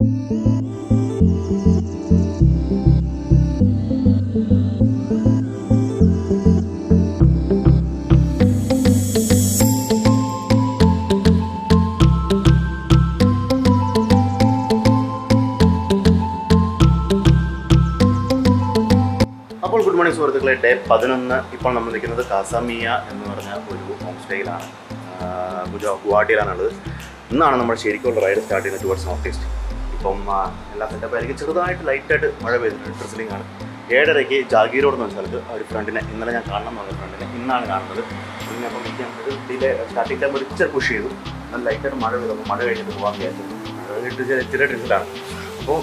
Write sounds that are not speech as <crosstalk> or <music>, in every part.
അപ്പോൾ ഗുഡ് സുഹൃത്തുക്കളെ ഡേ പതിനൊന്ന്. ഇപ്പോൾ നമ്മൾ നിൽക്കുന്നത് കാസാമിയ എന്ന് പറഞ്ഞ ഒരു ഹോം സ്റ്റേയിലാണ് ഗുവാഹട്ടിയിലാണുള്ളത്. ഇന്നാണ് നമ്മൾ ശരിക്കുള്ള റൈഡ് സ്റ്റാർട്ട് ചെയ്യുന്നത് ടുവേർഡ്സ് നോർത്ത് ഈസ്റ്റ് ഇപ്പം എല്ലാ സെറ്റപ്പ് ആയിരിക്കും ചെറുതായിട്ട് ലൈറ്റായിട്ട് മഴ പെയ്തിട്ടുണ്ട് ഡ്രിസ്ലിംഗ് ആണ്. ഏഴരയ്ക്ക് ജാഗീരോട് എന്ന് വെച്ചാൽ ഒരു ഫ്രണ്ടിനെ ഇന്നലെ ഞാൻ കാണണം എന്ന് പറഞ്ഞ ഫ്രണ്ടിനെ ഇന്നാണ് കാണുന്നത്. പിന്നെ അപ്പം എനിക്ക് ഒരു ഡിലേ സ്റ്റാർട്ടിംഗ് ടൈം ഒരു പുഷ് ചെയ്തു. നല്ല ലൈറ്റായിട്ട് മഴ പെയ്തു. അപ്പോൾ മഴ കഴിഞ്ഞിട്ട് പോകാൻ വിചാരിച്ചു. കഴിഞ്ഞിട്ട് ചെറിയ ഡ്രസ്സിലാണ് അപ്പോൾ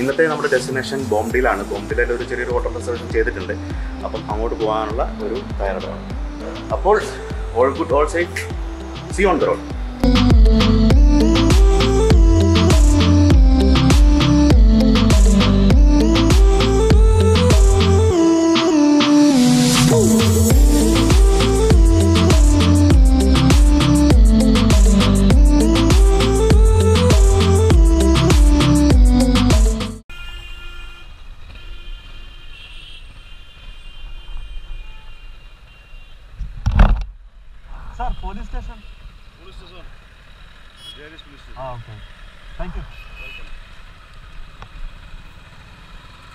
ഇന്നത്തെ നമ്മുടെ ഡെസ്റ്റിനേഷൻ ബോംഡിയിലാണ് ബോംബെയിലെ ഒരു ചെറിയൊരു ഹോട്ടൽ റിസർവേഷൻ ചെയ്തിട്ടുണ്ട്. അപ്പം അങ്ങോട്ട് പോകാനുള്ള ഒരു തയ്യാറെടുപ്പാണ്. അപ്പോൾ all good all side see on the road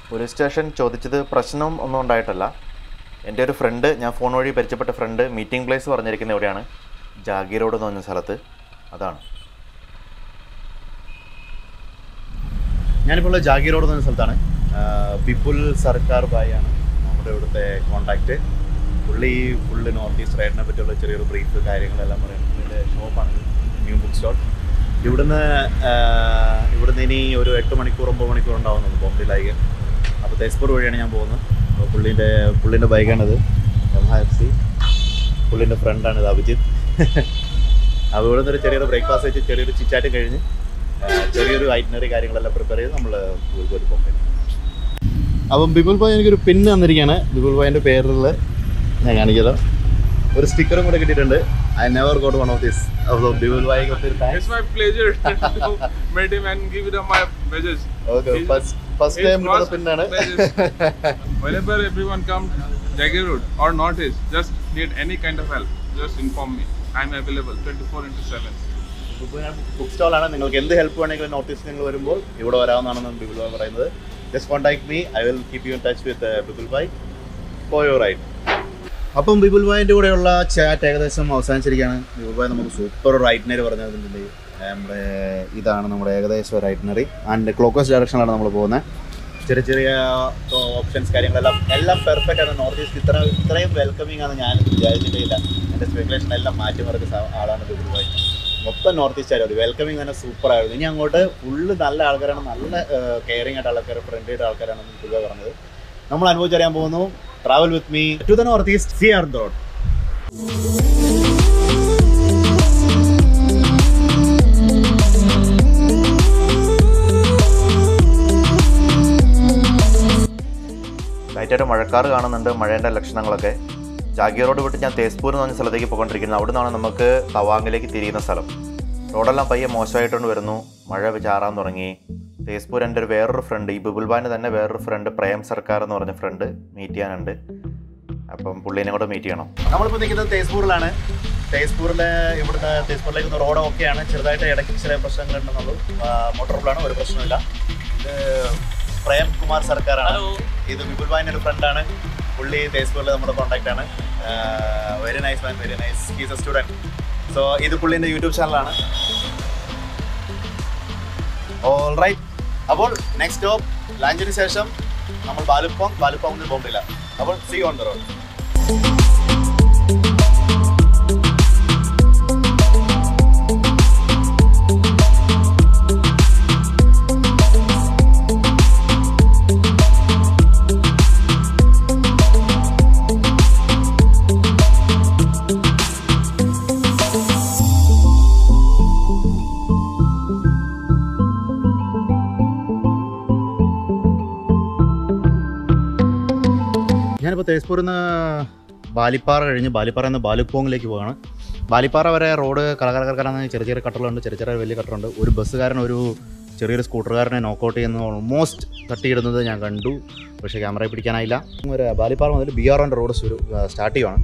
police station ചോദിച്ചത് പ്രശ്നം ഒന്നും ഉണ്ടായിട്ടല്ല. എന്റെ ഒരു ഫ്രണ്ട് ഞാൻ ഫോൺ വഴി പരിചയപ്പെട്ട ഫ്രണ്ട് മീറ്റിംഗ് പ്ലേസ് പറഞ്ഞിരിക്കുന്ന എവിടെയാണ്? ജാഗീർ റോഡ് എന്ന് പറഞ്ഞ സ്ഥലത്ത്. അതാണ്. ഞാനിപ്പോൾ ഉള്ള ജാഗീർ റോഡ് എന്ന് പറഞ്ഞ സ്ഥലത്താണ്. വിപുൽ സർക്കാർ ബായി ആണ് നമ്മുടെ ഇവിടുത്തെ കോണ്ടാക്ട് പുള്ളി ഫുള്ള് നോർത്ത് ഈസ്റ്റ് റൈഡിനെ പറ്റിയുള്ള ചെറിയൊരു ബ്രീഫ് കാര്യങ്ങളെല്ലാം പറയുന്നത് ഷോപ്പാണ് ന്യൂ ബുക്ക് സ്റ്റോൾ ഇവിടുന്ന് ഇവിടുന്ന് ഇനി ഒരു എട്ട് മണിക്കൂർ ഒമ്പത് മണിക്കൂർ ഉണ്ടാവുന്നത് ബോംബെയിലേക്ക് അപ്പോൾ തേസ്പൂർ വഴിയാണ് ഞാൻ പോകുന്നത്. പുള്ളീന്റെ പുള്ളീന്റെ ബൈക്കാണിത് എം എഫ് സി പുള്ളീന്റെ ഫ്രണ്ടാണിത് അഭിജിത്ത്. <laughs> അപ്പോൾ ഇവിടുന്ന് ഒരു ചെറിയൊരു ബ്രേക്ക്ഫാസ്റ്റ് വെച്ച് ചെറിയൊരു ചിറ്റാറ്റ് കഴിഞ്ഞ് ചെറിയൊരു ഐറ്റിനറി കാര്യങ്ങളെല്ലാം പ്രിപ്പയർ ചെയ്ത് നമ്മൾ പോയി പോകും അപ്പം ബിപുൽ ഭായ് എനിക്കൊരു പിന്ന് തന്നിരിക്കുകയാണ് ബിപുൽ ഭായിന്റെ പേരിൽ ഞാൻ കാണിക്കലോ. ഒരു സ്റ്റിക്കറും കൂടെ കിട്ടിയിട്ടുണ്ട്. I one of these. So Bibul bhai Bipul ഭായിക്ക് thanks. It's my pleasure to meet him and give him my message. Okay, He's- first first time first message. Whenever everyone comes, Jagir Road or is just need any kind of help, just inform me. I'm available 24 into 7. Book സ്റ്റോളാണ് നിങ്ങൾക്ക് എന്ത് help വേണമെങ്കിലും notice നിങ്ങൾ വരുമ്പോൾ ഇവിടെ വരാവുന്നതാണെന്ന് ബിബുൽ ഭായ് പറയുന്നത് just contact me I will keep you in touch with Bibul bhai for your right അപ്പം ബിപുൽ ഭായിന്റെ കൂടെയുള്ള chat ഏകദേശം അവസാനിച്ചിരിക്കുകയാണ്. ബിപുൽ ഭായ് നമുക്ക് സൂപ്പർ ഒരു ഐറ്റിനറി പറഞ്ഞു തന്നിട്ടുണ്ട് നമ്മുടെ ഇതാണ് നമ്മുടെ ഏകദേശം റൈറ്റ്നറി ആൻഡ് ക്ലോക്കസ് ഡയറക്ഷനിലാണ് നമ്മൾ പോകുന്നത് ചെറിയ ചെറിയ ഓപ്ഷൻസ് കാര്യങ്ങളെല്ലാം എല്ലാം പെർഫെക്റ്റ് ആണ്. നോർത്ത് ഈസ്റ്റ് ഇത്ര ഇത്രയും വെൽക്കമിങ് ആണ് ഞാൻ വിചാരിച്ചിട്ടില്ല എന്റെ സ്പെക്കുലേഷൻ എല്ലാം മാറ്റി മറിച്ച ആളാണ് ബിപുൽ ഭായ്. മൊത്തം നോർത്ത് ഈസ്റ്റ് ആയിരുന്നു. വെൽക്കമിങ് തന്നെ സൂപ്പർ ആയിരുന്നു. ഇനി അങ്ങോട്ട് ഫുള്ള് നല്ല ആൾക്കാരാണ് നല്ല കെയറിങ് ആയിട്ട് ആൾക്കാർ ഫ്രണ്ട്ലി ആയിട്ട് ആൾക്കാരാണ് ബിപുൽ ഭായ് പറഞ്ഞത്. നമ്മൾ അനുഭവിച്ചറിയാൻ പോകുന്നു. Travel with me to the north east C R road ലൈറ്റായിട്ട് മഴക്കാറ് കാണുന്നുണ്ട് മഴേന്റെ ലക്ഷണങ്ങളൊക്കെ. ജാഗിയ റോഡ് വിട്ട് ഞാൻ തേസ്പൂർ എന്ന് പറഞ്ഞ സ്ഥലത്തേക്ക് പോയിക്കൊണ്ടിരിക്കുന്നത്. അവിടെ നിന്നാണ് നമുക്ക് തവാങ്ങിലേക്ക് തിരിയുന്ന സ്ഥലം. റോഡെല്ലാം പയ്യെ മോശമായിട്ടുണ്ട് വരുന്നു. മഴ ചാറാൻ തുടങ്ങി. തേസ്പൂർ എന്റെ ഒരു വേറൊരു ഫ്രണ്ട് ഈ ബിബുൽബാന്റെ തന്നെ വേറൊരു ഫ്രണ്ട് പ്രേം സർക്കാർ എന്ന് പറഞ്ഞ ഫ്രണ്ട് മീറ്റ് ചെയ്യാനുണ്ട്. അപ്പം പുള്ളീനെ കൂടെ മീറ്റ് ചെയ്യണം. നമ്മളിപ്പോൾ നിൽക്കുന്നത് തേസ്പൂരിലാണ് തേസ്പൂരിലെ ഇവിടുത്തെ തേസ്പൂരിലേക്ക് റോഡ് ഓക്കെയാണ് ചെറുതായിട്ട് ഇടയ്ക്ക് ചില പ്രശ്നങ്ങളുണ്ടെന്നുള്ളൂ. മോട്ടോർ പ്ലാണ് ഒരു പ്രശ്നമില്ല ഇത് പ്രേം കുമാർ സർക്കാരാണ്. ഇത് വിപുൽ ഭായിന്റെ ഒരു ഫ്രണ്ടാണ് പുള്ളി തേസ്പൂരിൽ നമ്മുടെ കോൺടാക്റ്റ് ആണ്. Very nice man very nice he's a student so ഇത് പുള്ളീന്റെ യൂട്യൂബ് ചാനലാണ് ഓൾ റൈറ്റ് അപ്പോൾ നെക്സ്റ്റ് സ്റ്റോപ്പ് ലഞ്ചിന് ശേഷം നമ്മൾ ബാലുപ്പോങ് ബാലുപ്പോങ്ങിൽ പോകുന്നില്ല അപ്പോൾ സി ഓൺ ദ റോഡ് ഞാനിപ്പോൾ തേസ്പൂരിൽ നിന്ന് ബാലിപ്പാറ കഴിഞ്ഞ് ബാലിപ്പാറ നിന്ന് ബാലുപ്പോങ്ങിലേക്ക് പോവാണ്. ബാലിപ്പാറ വരെ റോഡ് കറകറക്കറന്ന് ചെറിയ ചെറിയ കട്ടറുണ്ട് ചെറിയ ചെറിയ വലിയ കട്ടറുണ്ട്. ഒരു ബസ്സുകാരൻ ഒരു ചെറിയൊരു സ്കൂട്ടറുകാരനെ നോക്കൗട്ട് ചെയ്യുന്ന ഓൾമോസ്റ്റ് തട്ടിയിടുന്നത് ഞാൻ കണ്ടു. പക്ഷേ ക്യാമറയിൽ പിടിക്കാനായില്ല. ഒരു ബാലിപ്പാറ മുതൽ ബി ആർ റോഡ് സ്റ്റാർട്ട് ചെയ്യുവാണ്.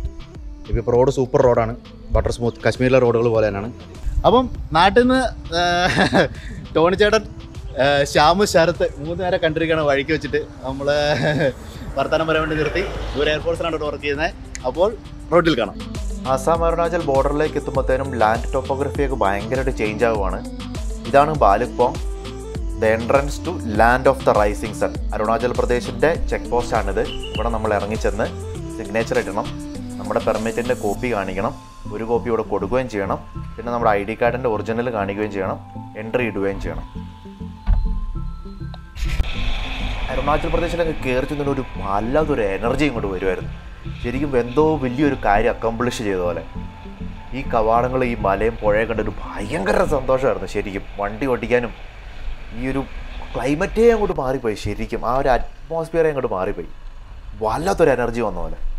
ഇപ്പോൾ റോഡ് സൂപ്പർ റോഡാണ് ബട്ടർ സ്മൂത്ത് കാശ്മീരിലെ റോഡുകൾ പോലെ തന്നെയാണ്. അപ്പം നാട്ടിൽ നിന്ന് ടോണി ചേട്ടൻ ശ്യാമു ശരത്ത് മൂന്ന് നേരം കണ്ടിരിക്കുകയാണ് വഴിക്ക് വെച്ചിട്ട്. നമ്മൾ വർത്തമാനം പറയാൻ വേണ്ടി നിർത്തി. ദൂരെ എയർഫോഴ്സിലാണ് വർക്ക് ചെയ്യുന്നത്. അപ്പോൾ റോഡിൽ കാണാം. ആസാം അരുണാചൽ ബോർഡറിലേക്ക് എത്തുമ്പോഴത്തേനും ലാൻഡ് ടോപ്പോഗ്രഫിയൊക്കെ ഭയങ്കരമായിട്ട് ചേഞ്ച് ആവുകയാണ് ഇതാണ് Balukpong the entrance to land of the rising sun Arunachal പ്രദേശിന്റെ check പോസ്റ്റാണിത് ഇവിടെ നമ്മൾ ഇറങ്ങിച്ചെന്ന് സിഗ്നേച്ചർ ഇടണം. നമ്മുടെ പെർമിറ്റിന്റെ കോപ്പി കാണിക്കണം. ഒരു കോപ്പി ഇവിടെ കൊടുക്കുകയും ചെയ്യണം. പിന്നെ നമ്മുടെ ഐ ഡി കാർഡിന്റെ ഒറിജിനൽ കാണിക്കുകയും ചെയ്യണം. എൻട്രി ഇടുകയും ചെയ്യണം. അരുണാചൽ പ്രദേശിലൊക്കെ കയറി ചെന്നിട്ട് ഒരു വല്ലാത്തൊരു എനർജി ഇങ്ങോട്ട് വരുമായിരുന്നു ശരിക്കും എന്തോ വലിയൊരു കാര്യം അക്കംപ്ലിഷ് ചെയ്ത പോലെ. ഈ കവാടങ്ങൾ ഈ മലയും പുഴയും കണ്ടൊരു ഭയങ്കര സന്തോഷമായിരുന്നു ശരിക്കും. വണ്ടി ഓടിക്കാനും ഈ ഒരു ക്ലൈമറ്റേ അങ്ങോട്ട് മാറിപ്പോയി ശരിക്കും. ആ ഒരു അറ്റ്മോസ്ഫിയറേ അങ്ങോട്ട് മാറിപ്പോയി. വല്ലാത്തൊരു എനർജി വന്ന പോലെ.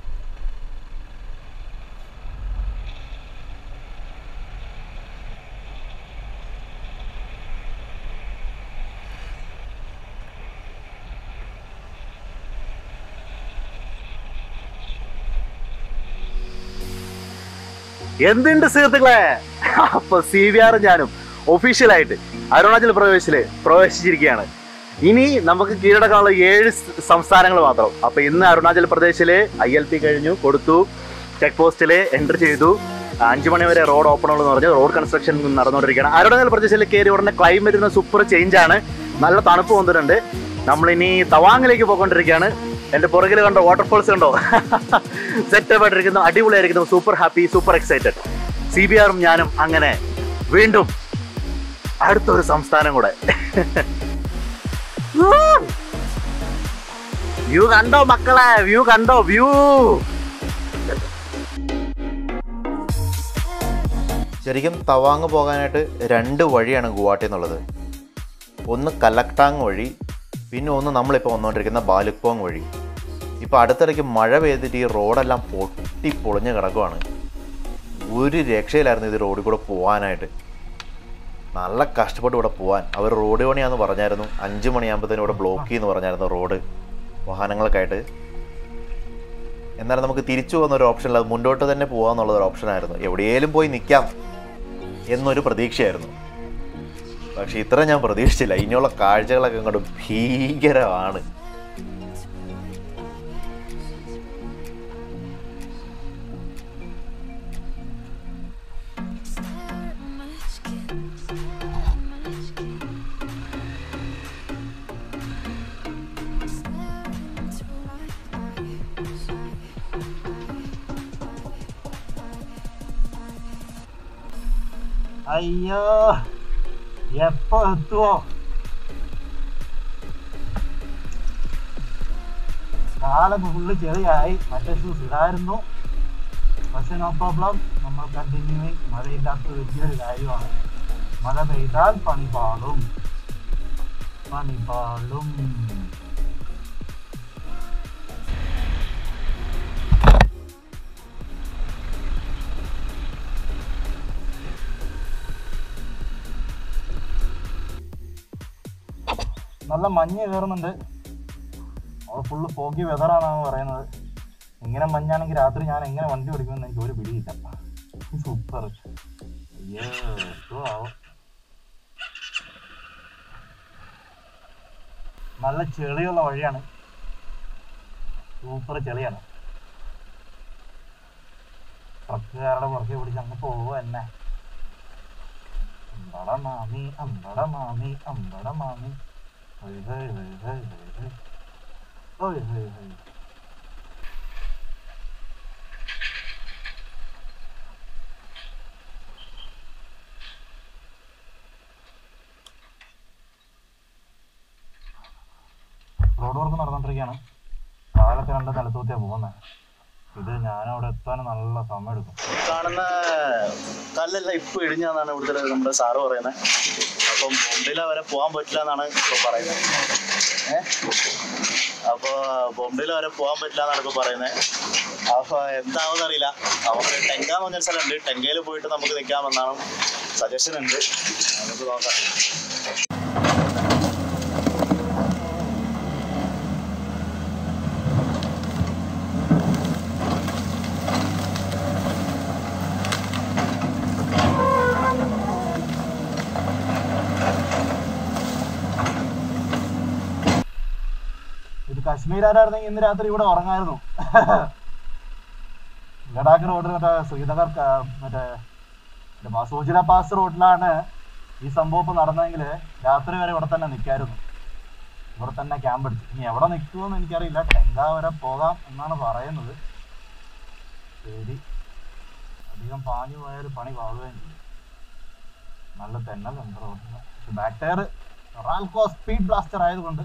എന്തുണ്ട് സുഹൃത്തുക്കളെ? അപ്പൊ സി വി ആറും ഞാനും ഒഫീഷ്യലായിട്ട് അരുണാചൽ പ്രദേശിൽ പ്രവേശിച്ചിരിക്കുകയാണ്. ഇനി നമുക്ക് കീഴടക്കാനുള്ള ഏഴ് സംസ്ഥാനങ്ങൾ മാത്രം. അപ്പൊ ഇന്ന് അരുണാചൽ പ്രദേശിൽ ഐ എൽ പി കഴിഞ്ഞു കൊടുത്തു ചെക്ക് പോസ്റ്റിൽ എന്റർ ചെയ്തു. അഞ്ചു മണി വരെ റോഡ് ഓപ്പൺ ഉള്ളൂ എന്ന് പറഞ്ഞു റോഡ് കൺസ്ട്രക്ഷൻ നടന്നുകൊണ്ടിരിക്കുകയാണ്. അരുണാചൽ പ്രദേശിൽ കയറി ഉടനെ ക്ലൈമറ്റ് സൂപ്പർ ചേഞ്ച് ആണ്. നല്ല തണുപ്പ് വന്നിട്ടുണ്ട്. നമ്മൾ ഇനി തവാങ്ങിലേക്ക് പോയിക്കൊണ്ടിരിക്കുകയാണ്. എന്റെ പുറകിൽ കണ്ടോ വാട്ടർഫോൾസ് കണ്ടോ? <laughs> സെറ്റപ്പ് ആയിട്ടിരിക്കുന്നു അടിപൊളിയായിരിക്കുന്നു super happy super excited C B ആറും ഞാനും അങ്ങനെ വീണ്ടും അടുത്തൊരു സംസ്ഥാനം കൂടെ. <laughs> വ്യൂ കണ്ടോ മക്കളെ? വ്യൂ കണ്ടോ? വ്യൂ ശരിക്കും തവാങ് പോകാനായിട്ട് രണ്ട് വഴിയാണ് ഗുവാഹട്ടി എന്നുള്ളത്. ഒന്ന് കലക്ടാങ് വഴി പിന്നെ ഒന്ന് നമ്മളിപ്പോൾ വന്നുകൊണ്ടിരിക്കുന്ന ബാലുക്പോങ് വഴി. ഇപ്പോൾ അടുത്തിടയ്ക്ക് മഴ പെയ്തിട്ട് ഈ റോഡെല്ലാം പൊട്ടി പൊളിഞ്ഞ് കിടക്കുവാണ്. ഒരു രക്ഷയിലായിരുന്നു ഇത് റോഡിൽ കൂടെ പോകാനായിട്ട് നല്ല കഷ്ടപ്പെട്ട് ഇവിടെ പോകാൻ അവർ റോഡ് പണിയാന്ന് പറഞ്ഞായിരുന്നു. അഞ്ച് മണിയാകുമ്പോഴത്തേനും ഇവിടെ ബ്ലോക്ക് ചെയ്യുന്നു പറഞ്ഞായിരുന്നു റോഡ്. വാഹനങ്ങൾക്കായിട്ട് എന്നാലും നമുക്ക് തിരിച്ചു പോകുന്ന ഒരു ഓപ്ഷൻ അത് മുന്നോട്ട് തന്നെ പോകാമെന്നുള്ള ഒരു ഓപ്ഷനായിരുന്നു എവിടെയെങ്കിലും പോയി നിൽക്കാം എന്നൊരു പ്രതീക്ഷയായിരുന്നു. പക്ഷെ ഇത്ര ഞാൻ പ്രതീക്ഷിച്ചില്ല. ഇനിയുള്ള കാഴ്ചകളൊക്കെ അങ്ങോട്ട് ഭീകരമാണ്. അയ്യോ എപ്പോ എത്തുവോ കാലം ഫുള്ള് ചെറിയായി മറ്റേ ഷൂസ് ഇടായിരുന്നു പക്ഷെ നോ പ്രോബ്ലം നമ്മൾ കണ്ടിന്യൂയിങ് മഴയില്ലാത്ത വലിയൊരു കാര്യമാണ് മഴ പെയ്താൽ പണി പാടും പണി പാടും നല്ല മഞ്ഞ് കയറുന്നുണ്ട്. അവിടെ ഫുള്ള് ഫോഗി വെതറാണെന്നാണ് പറയുന്നത്. ഇങ്ങനെ മഞ്ഞാണെങ്കിൽ രാത്രി ഞാൻ എങ്ങനെ വണ്ടി ഓടിക്കുമെന്ന് എനിക്ക് ഒരു പിടിയില്ല. സൂപ്പർ. നല്ല ചെളിയുള്ള വഴിയാണ്. സൂപ്പർ ചെളിയാണ്. ട്രക്കുകാരുടെ പുറകെ പിടിച്ച് അങ്ങ് പോവുക തന്നെ അമ്പട മാമി അമ്പട മാമി അമ്പട മാമി. റോഡ് വർക്ക് നടന്നുകൊണ്ടിരിക്കുകയാണ് കാലൊക്കെ രണ്ട് തലത്തൂത്തിയാ പോകുന്നത് ഇത് അവിടെ എത്താൻ നല്ല സമയം എടുക്കും കാണുന്ന കല്ലെല്ലാം ഇപ്പൊ ഇടിഞ്ഞാന്നാണ് ഇവിടുത്തെ നമ്മുടെ സാറ് പറയുന്നത് അപ്പം ബോംബെയിൽ വരെ പോകാൻ പറ്റില്ല എന്നാണ് ഇപ്പൊ പറയുന്നത്. ഏഹ് അപ്പൊ ബോംബെയിൽ വരെ പോകാൻ പറ്റില്ല എന്നാണ് ഇപ്പൊ പറയുന്നത്. അപ്പൊ എന്താവുമെന്ന് അറിയില്ല. ടെങ്ക എന്ന് സ്ഥലമുണ്ട്. ടെങ്കയിൽ പോയിട്ട് നമുക്ക് നിൽക്കാമെന്നാണ് സജഷൻ ഉണ്ട്. നമുക്ക് നോക്കാം. കശ്മീരായിരുന്നെങ്കിൽ ഇന്ന് രാത്രി ഇവിടെ ഉറങ്ങായിരുന്നു. ലഡാക്ക് റോഡിൽ മറ്റേ ശ്രീനഗർ മറ്റേ മസൂജില പാസ് റോഡിലാണ് ഈ സംഭവം ഇപ്പൊ നടന്നെങ്കിൽ രാത്രി വരെ ഇവിടെ തന്നെ നിൽക്കായിരുന്നു. ഇവിടെ തന്നെ ക്യാമ്പ് എടുത്തു. ഇനി എവിടെ നിൽക്കുമെന്ന് എനിക്കറിയില്ല. ടെങ്ക വരെ പോകാം എന്നാണ് പറയുന്നത്. ശരി. അധികം പാഞ്ഞു പോയാൽ പണി പാകുകയും ചെയ്യും. നല്ല തെന്നൽ റോഡിന് പക്ഷെ ബാക്ക് സ്പീഡ് ബ്ലാസ്റ്റർ ആയതുകൊണ്ട്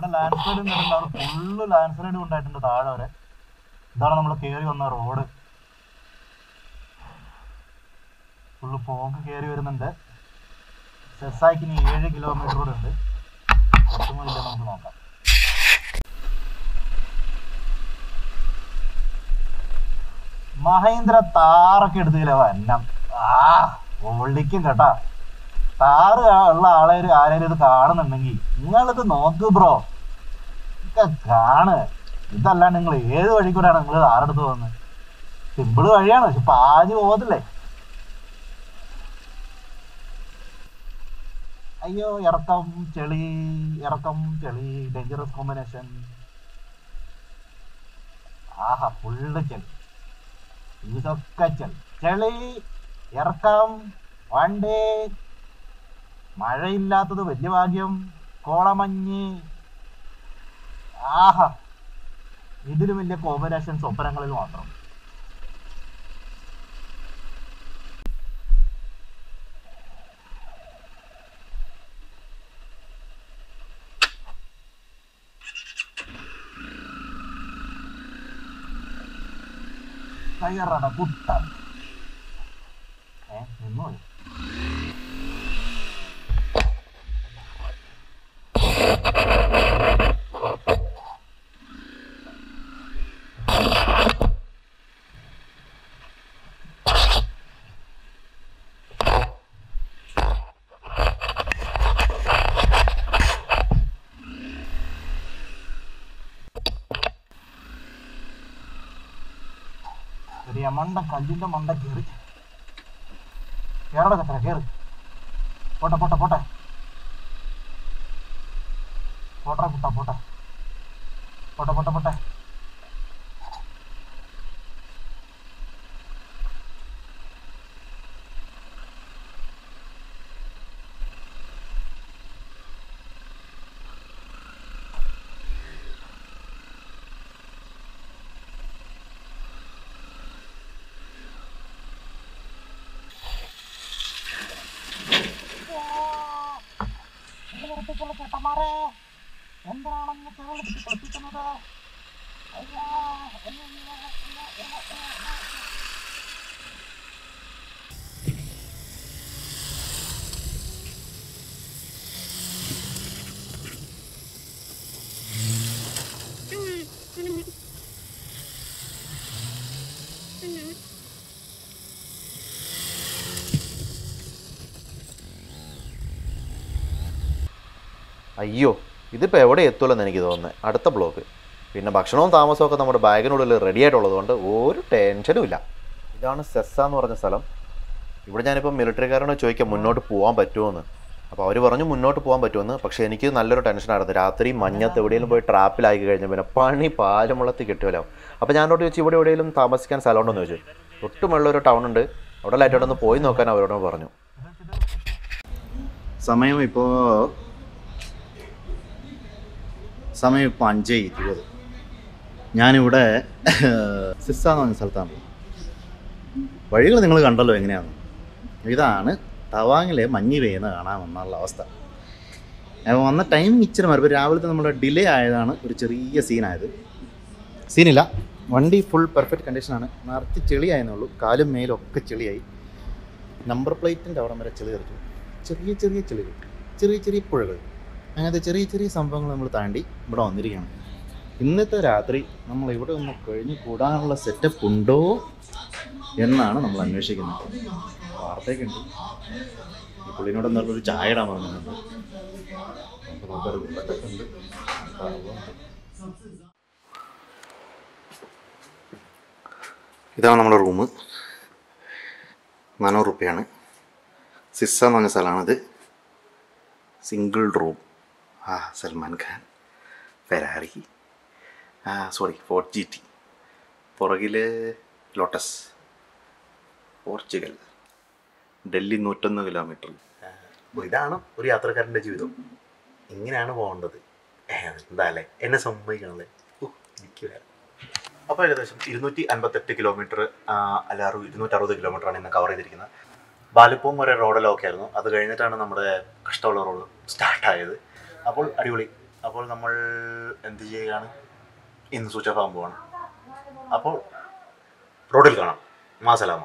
ഇവിടെ ലാൻഡ് സ്ലൈഡ് ഉണ്ടായിരുന്നു ഫുള്ള് ലാൻഡ് സ്ലൈഡ് ഉണ്ടായിട്ടുണ്ട് താഴെ വരെ. ഇതാണ് നമ്മൾ കയറി വന്ന റോഡ്. ഫുള്ള് പോക്ക് കയറി വരുന്നുണ്ട്. സെസായിക്ക് ഇനി ഏഴ് കിലോമീറ്റർ കൂടെ ഉണ്ട്. എത്തുമില്ല നമുക്ക് നോക്കാം. മഹേന്ദ്ര താറൊക്കെ എടുത്തില്ല വന്നം. ആ ഒള്ളിക്കും കേട്ടാ. താറ് ഉള്ള ആളെ ആരെങ്കിലും ഇത് കാണുന്നുണ്ടെങ്കിൽ നിങ്ങളിത് നോക്ക് ബ്രോ. ഒക്കെ കാണ് ഇതല്ലാണ്ട് നിങ്ങൾ ഏത് വഴി കൂടെയാണ് നിങ്ങൾ താറെടുത്ത് പോകുന്നത്? സിമ്പിൾ വഴിയാണ് പക്ഷെ പാഞ്ഞു പോകത്തില്ലേ? അയ്യോ ഇറക്കം ചെളി ഇറക്കം ചെളി ഡേഞ്ചറസ് കോമ്പിനേഷൻ ആഹാ ഫുള്ള് ചെളി. ഇതൊക്കെ ചെളി. ചെളി ഇറക്കം വണ്ടി മഴയില്ലാത്തത് വലിയ ഭാഗ്യം. കോളമഞ്ഞ്. ആഹ. ഇതിലും വലിയ കോമ്പിനേഷൻ സ്വപ്നങ്ങളിൽ മാത്രം. കയറട കുട്ട ഏ നിന്നു പോയി. ചെറിയ മണ്ട കല്ലിന്റെ മണ്ട കയറി കയറട കത്തര കയറി പോട്ടെ പോട്ടെ പോട്ടെ. പോട്ടെ കുട്ട പോട്ടെ. പോട്ടെ പോട്ടെ പോട്ടെ. പെൺകുട്ടികളെ ചേട്ടന്മാരെ എന്തിനാണ് നിങ്ങൾ തെരഞ്ഞെടുപ്പ് പഠിക്കുന്നത് അയ്യാ. അയ്യോ, ഇതിപ്പോൾ എവിടെ എത്തുമല്ലെന്ന് എനിക്ക് തോന്നുന്നത് അടുത്ത ബ്ലോക്ക് പിന്നെ ഭക്ഷണവും താമസവും ഒക്കെ നമ്മുടെ ബാഗിനുള്ളിൽ റെഡി ആയിട്ടുള്ളതുകൊണ്ട് ഒരു ടെൻഷനും ഇല്ല. ഇതാണ് സെസ്സ എന്ന് പറഞ്ഞ സ്ഥലം. ഇവിടെ ഞാനിപ്പോൾ മിലിറ്ററിക്കാരനോട് ചോദിക്കാം മുന്നോട്ട് പോകാൻ പറ്റുമോയെന്ന് അപ്പോൾ അവർ പറഞ്ഞു മുന്നോട്ട് പോകാൻ പറ്റുമെന്ന് പക്ഷേ എനിക്ക് നല്ലൊരു ടെൻഷനായിരുന്നു രാത്രി മഞ്ഞത്ത് എവിടെയെങ്കിലും പോയി ട്രാപ്പിലായി കഴിഞ്ഞാൽ പിന്നെ പണി പാലമുളത്തി കിട്ടുമല്ലോ. അപ്പോൾ ഞാനോട് ചോദിച്ചു ഇവിടെ എവിടെയെങ്കിലും താമസിക്കാൻ സ്ഥലമുണ്ടെന്ന് ചോദിച്ചു. ഒട്ടുമുള്ള ഒരു ടൗൺ ഉണ്ട്. അവിടെ ലൈറ്റോടെ ഒന്ന് പോയി നോക്കാൻ അവരോട് പറഞ്ഞു. സമയം ഇപ്പോൾ സമയം ഇപ്പോൾ അഞ്ച് ഇരുപത്. ഞാനിവിടെ സിസ്സ എന്ന് പറഞ്ഞ സ്ഥലത്താണ്. വഴികൾ നിങ്ങൾ കണ്ടല്ലോ എങ്ങനെയാണ് ഇതാണ് തവാങ്ങിലെ മഞ്ഞ് പെയ്യുന്ന കാണാമെന്നുള്ള അവസ്ഥ. വന്ന ടൈം ഇച്ചിരി മാറി. ഇപ്പോൾ രാവിലത്തെ നമ്മുടെ ഡിലേ ആയതാണ് ഒരു ചെറിയ സീനായത്. സീനില്ല. വണ്ടി ഫുൾ പെർഫെക്റ്റ് കണ്ടീഷനാണ്. നിറച്ച് ചെളിയായെന്നുള്ളൂ കാലും മേലും ഒക്കെ ചെളിയായി. നമ്പർ പ്ലേറ്റിന്റെ അവിടം വരെ ചെളി തെറിച്ചു. ചെറിയ ചെറിയ ചെളികൾ. ചെറിയ ചെറിയ പുഴകൾ. അങ്ങനത്തെ ചെറിയ ചെറിയ സംഭവങ്ങൾ നമ്മൾ താണ്ടി ഇവിടെ വന്നിരിക്കുകയാണ്. ഇന്നത്തെ രാത്രി നമ്മൾ ഇവിടെ ഒന്ന് കഴിഞ്ഞ് കൂടാനുള്ള സെറ്റപ്പ് ഉണ്ടോ എന്നാണ് നമ്മൾ അന്വേഷിക്കുന്നത്. വാർത്തയൊക്കെ ഉണ്ട് ഈ പുള്ളിനോട് നല്ലൊരു ചായ ഇടാൻ പറഞ്ഞിട്ടുണ്ട് ഇതാണ് നമ്മുടെ റൂം നാനൂറ് റുപ്യാണ്. സിസ്സ എന്ന് പറഞ്ഞ സ്ഥലമാണിത്. Single room. ആ Salman Khan Ferrari ah sorry Ford G T പുറകിൽ ലോട്ടസ് പോർച്ചുഗൽ ഡൽഹി നൂറ്റൊന്ന് കിലോമീറ്റർ ഇതാണ് ഒരു യാത്രക്കാരന്റെ ജീവിതം. ഇങ്ങനെയാണ് പോകേണ്ടത്. എന്താ അല്ലേ? എന്നെ സമ്മതിക്കണല്ലേ എനിക്ക് വേറെ. അപ്പോൾ ഏകദേശം ഇരുന്നൂറ്റി അൻപത്തെട്ട് കിലോമീറ്റർ അല്ലാറു ഇരുന്നൂറ്റി അറുപത് കിലോമീറ്റർ ആണ് ഇന്ന് കവർ ചെയ്തിരിക്കുന്നത്. ബാലിപ്പവും വരെ റോഡെല്ലാം ഒക്കെ ആയിരുന്നു. അത് കഴിഞ്ഞിട്ടാണ് നമ്മുടെ കഷ്ടമുള്ള റോഡ് സ്റ്റാർട്ടായത് അപ്പോൾ അടിപൊളി. അപ്പോൾ നമ്മൾ എന്ത് ചെയ്യുകയാണ്? ഇന്ന് സൂചിപ്പാകാൻ പോവാണ്. അപ്പോൾ റോഡിൽ കാണാം. മാസലാമ